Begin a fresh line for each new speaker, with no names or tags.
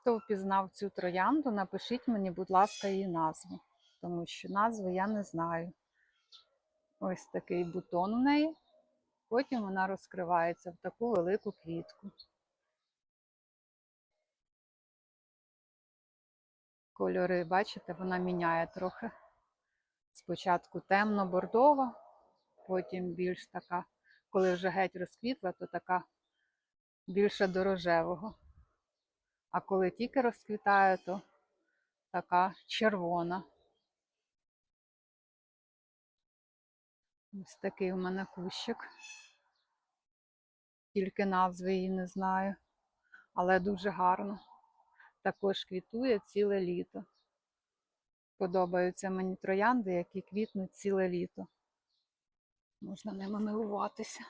Хто впізнав цю троянду, напишіть мені, будь ласка, її назву, тому що назви я не знаю. Ось такий бутон у неї. Потім вона розкривається в таку велику квітку. Кольори, бачите, вона міняє трохи. Спочатку темно-бордова, потім більш така, коли вже геть розквітла, то така більше до рожевого. А коли тільки розквітає, то така червона. Ось такий у мене кущик. Тільки назви її не знаю, але дуже гарно. Також квітує ціле літо. Подобаються мені троянди, які квітнуть ціле літо. Можна ними милуватися.